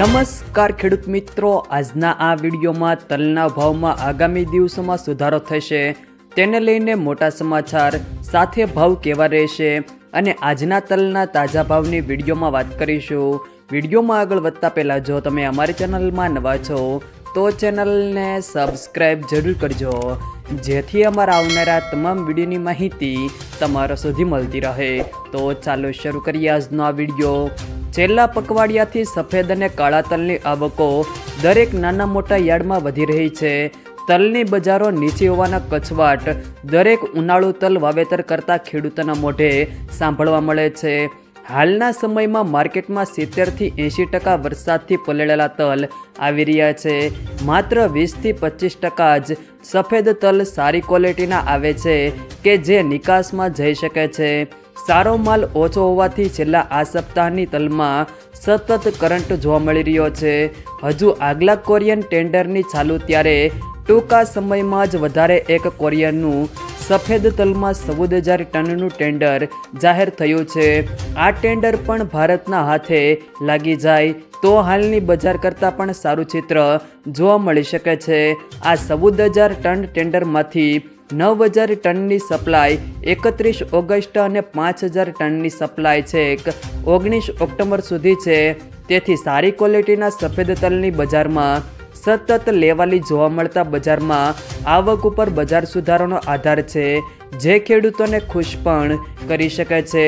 નમસ્કાર ખેડૂત મિત્રો. આજના આ વિડીયોમાં તલના ભાવમાં આગામી દિવસોમાં સુધારો થશે. તેને લઈને મોટા સમાચાર, સાથે ભાવ કેવા રહેશે અને આજના તલના તાજા ભાવની વિડીયોમાં વાત કરીશું. વિડીયોમાં આગળ વધતા પહેલાં જો તમે અમારી ચેનલમાં નવા છો, તો ચેનલને સબસ્ક્રાઈબ જરૂર કરજો. જેથી અમારા આવનારા તમામ વિડીયોની માહિતી તમારા સુધી મળતી રહે. તો ચાલો શરૂ કરીએ આજનો આ વીડિયો. છેલ્લા પકવાડિયાથી સફેદ અને કાળા તલની આવકો દરેક નાના મોટા યાર્ડમાં વધી રહી છે. તલની બજારો નીચી હોવાના કચવાટ દરેક ઉનાળુ તલ વાવેતર કરતા ખેડૂતોના મોઢે સાંભળવા મળે છે. હાલના સમયમાં માર્કેટમાં સિત્તેરથી એંશી ટકા વરસાદથી પલળેલા તલ આવી રહ્યા છે. માત્ર વીસથી પચીસ ટકા જ સફેદ તલ સારી ક્વોલિટીના આવે છે કે જે નિકાસમાં જઈ શકે છે. સારો માલ ઓછો હોવાથી છેલ્લા આ સપ્તાહની તલમાં સતત કરંટ જોવા મળી રહ્યો છે. હજુ આગલા કોરિયન ટેન્ડરની ચાલુ ત્યારે ટૂંકા સમયમાં જ વધારે એક કોરિયનનું સફેદ તલમાં ચૌદ હજાર ટનનું ટેન્ડર જાહેર થયું છે. આ ટેન્ડર પણ ભારતના હાથે લાગી જાય તો હાલની બજાર કરતાં પણ સારું ચિત્ર જોવા મળી શકે છે. આ ચૌદ હજાર ટન ટેન્ડરમાંથી નવ હજાર ટનની સપ્લાય એકત્રીસ ઓગસ્ટ અને પાંચ હજાર ટનની સપ્લાય છેક ઓગણીસ ઓક્ટોબર સુધી છે. તેથી સારી ક્વોલિટીના સફેદ તલની બજારમાં સતત લેવાલી જોવા મળતા બજારમાં આવક ઉપર બજાર સુધારોનો આધાર છે. જે ખેડૂતોને ખુશ પણ કરી શકે છે.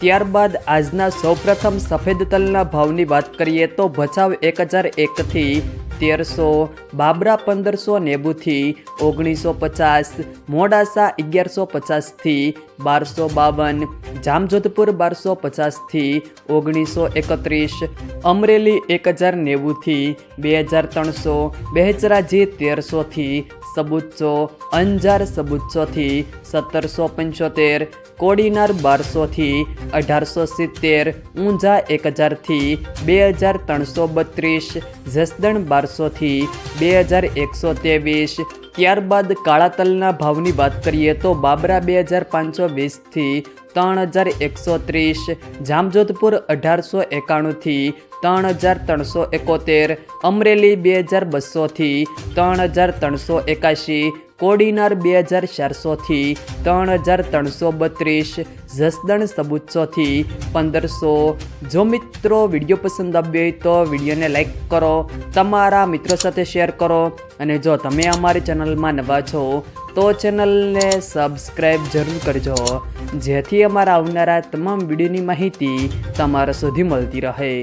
ત્યારબાદ આજના સૌપ્રથમ સફેદ તલના ભાવની વાત કરીએ તો ભચાવ એક હજાર એકથી તેરસો, બાબરા પંદરસો નેવુંથી ઓગણીસો પચાસ, મોડાસા અગિયારસો પચાસથી બારસો બાવન, જામજોધપુર બારસો પચાસથી ઓગણીસો એકત્રીસ, અમરેલી એક હજાર નેવુંથી બે હજાર ત્રણસો બેચરાજી તેરસોથી સબુચ્ચો, અંજાર સબુચ્ચોથી સત્તરસો પંચોતેર, કોડીનાર બારસોથી અઢારસો સિત્તેર, ઊંઝા એક હજારથી બે હજાર ત્રણસો બત્રીસ, જસદણ બારસોથી બે હજાર એકસો ત્રેવીસ ત્યારબાદ કાળા તલના ભાવની વાત કરીએ તો બાબરા બે હજાર પાંચસો વીસથી ત્રણ હજાર એકસો ત્રીસ, જામજોધપુર અઢારસો એકાણુંથી ત્રણ હજાર ત્રણસો એકોતેર, અમરેલી બે હજાર બસોથી ત્રણ હજાર ત્રણસો એકાશી કોડીનાર બે હજાર ચારસોથી ત્રણ હજાર ત્રણસો બત્રીસ, જસદણ સબુચ્ચોથી પંદરસો. જો મિત્રો વીડિયો પસંદ આવ્યો હોય તો વિડીયોને લાઇક કરો, તમારા મિત્રો સાથે શેર કરો અને જો તમે અમારી ચેનલમાં નવા છો, તો ચેનલને સબસ્ક્રાઈબ જરૂર કરજો, જેથી અમારા આવનારા તમામ વિડીયોની માહિતી તમારા સુધી મળતી રહે.